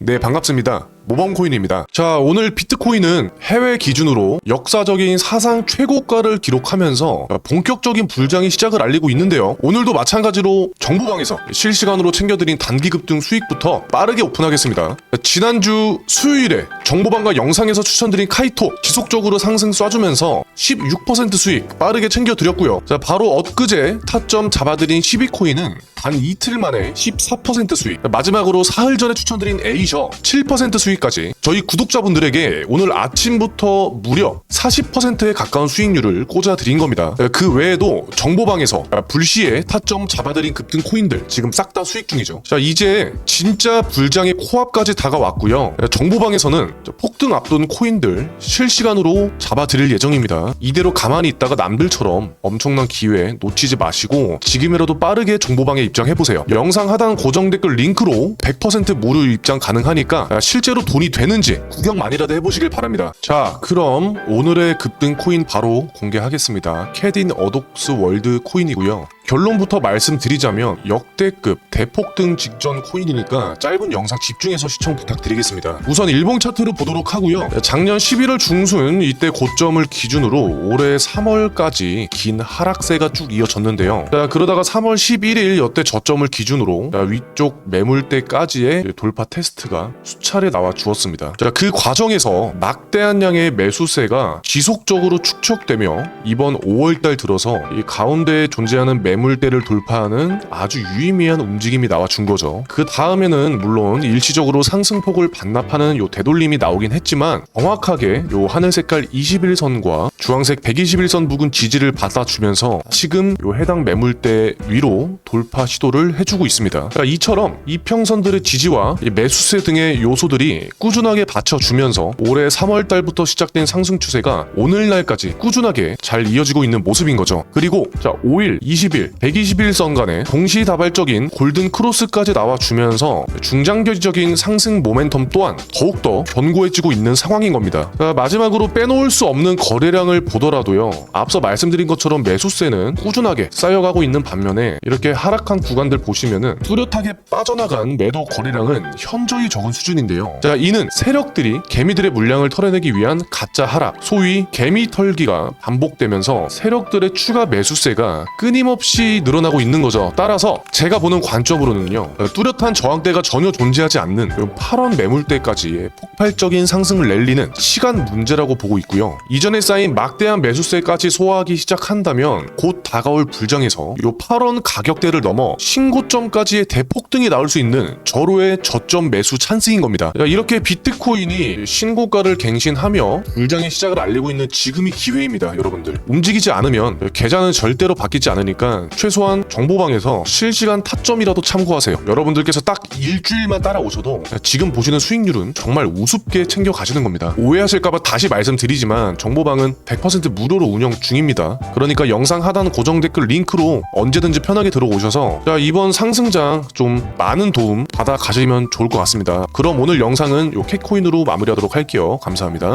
네, 반갑습니다. 모범 코인입니다. 자, 오늘 비트코인은 해외 기준으로 역사적인 사상 최고가를 기록하면서 본격적인 불장의 시작을 알리고 있는데요. 오늘도 마찬가지로 정보방에서 실시간으로 챙겨드린 단기 급 등 수익부터 빠르게 오픈하겠습니다. 지난주 수요일에 정보방과 영상에서 추천드린 카이토 지속적으로 상승 쏴주면서 16% 수익 빠르게 챙겨드렸고요. 자, 바로 엊그제 타점 잡아드린 12코인은 단 이틀 만에 14% 수익. 마지막으로 사흘 전에 추천드린 에이셔 7% 수익 까지 저희 구독자분들에게 오늘 아침부터 무려 40%에 가까운 수익률을 꽂아드린 겁니다. 그 외에도 정보방에서 불시에 타점 잡아드린 급등 코인들 지금 싹 다 수익 중이죠. 자 이제 진짜 불장의 코앞까지 다가왔고요. 정보방에서는 폭등 앞둔 코인들 실시간으로 잡아드릴 예정입니다. 이대로 가만히 있다가 남들처럼 엄청난 기회 놓치지 마시고 지금이라도 빠르게 정보방에 입장해보세요. 영상 하단 고정 댓글 링크로 100% 무료 입장 가능하니까 실제로 돈이 되는지 구경만이라도 해보시길 바랍니다. 자, 그럼 오늘의 급등 코인 바로 공개하겠습니다. 캐딘 어독스 월드 코인이고요. 결론부터 말씀드리자면 역대급 대폭등 직전 코인이니까 짧은 영상 집중해서 시청 부탁드리겠습니다. 우선 일봉 차트를 보도록 하고요. 작년 11월 중순 이때 고점을 기준으로 올해 3월까지 긴 하락세가 쭉 이어졌는데요. 자, 그러다가 3월 11일 여태 저점을 기준으로 자, 위쪽 매물대까지의 돌파 테스트가 수차례 나와 주었습니다. 자, 그 과정에서 막대한 양의 매수세가 지속적으로 축적되며 이번 5월달 들어서 이 가운데에 존재하는 매물 대를 돌파하는 아주 유의미한 움직임이 나와 준 거죠. 그 다음에는 물론 일시적으로 상승폭을 반납하는 요 되돌림이 나오긴 했지만 정확하게 요 하늘 색깔 21선과 주황색 121선 부근 지지를 받아주면서 지금 요 해당 매물대 위로 돌파 시도를 해주고 있습니다. 자, 이처럼 이평선들의 지지와 이 매수세 등의 요소들이 꾸준하게 받쳐주면서 올해 3월 달부터 시작된 상승 추세가 오늘날까지 꾸준하게 잘 이어지고 있는 모습인 거죠. 그리고 자 5일, 20일, 121선 간의 동시다발적인 골든 크로스까지 나와주면서 중장기적인 상승 모멘텀 또한 더욱더 견고해지고 있는 상황인 겁니다. 자, 마지막으로 빼놓을 수 없는 거래량을 보더라도요. 앞서 말씀드린 것처럼 매수세는 꾸준하게 쌓여가고 있는 반면에 이렇게 하락한 구간들 보시면은 뚜렷하게 빠져나간 매도 거래량은 현저히 적은 수준인데요. 자, 이는 세력들이 개미들의 물량을 털어내기 위한 가짜 하락, 소위 개미 털기가 반복되면서 세력들의 추가 매수세가 끊임없이 늘어나고 있는 거죠. 따라서 제가 보는 관점으로는요. 뚜렷한 저항대가 전혀 존재하지 않는 8원 매물대까지의 폭발적인 상승을 랠리는 시간 문제라고 보고 있고요. 이전에 쌓인 막대한 매수세까지 소화하기 시작한다면 곧 다가올 불장에서 요 8원 가격대를 넘어 신고점까지의 대폭등이 나올 수 있는 절호의 저점 매수 찬스인 겁니다. 이렇게 비트코인이 신고가를 갱신하며 불장의 시작을 알리고 있는 지금이 기회입니다, 여러분들. 움직이지 않으면 계좌는 절대로 바뀌지 않으니까 최소한 정보방에서 실시간 타점이라도 참고하세요. 여러분들께서 딱 일주일만 따라오셔도 지금 보시는 수익률은 정말 우습게 챙겨 가시는 겁니다. 오해하실까봐 다시 말씀드리지만 정보방은 100% 무료로 운영 중입니다. 그러니까 영상 하단 고정 댓글 링크로 언제든지 편하게 들어오셔서 자, 이번 상승장 좀 많은 도움 받아 가시면 좋을 것 같습니다. 그럼 오늘 영상은 요 캣코인으로 마무리하도록 할게요. 감사합니다.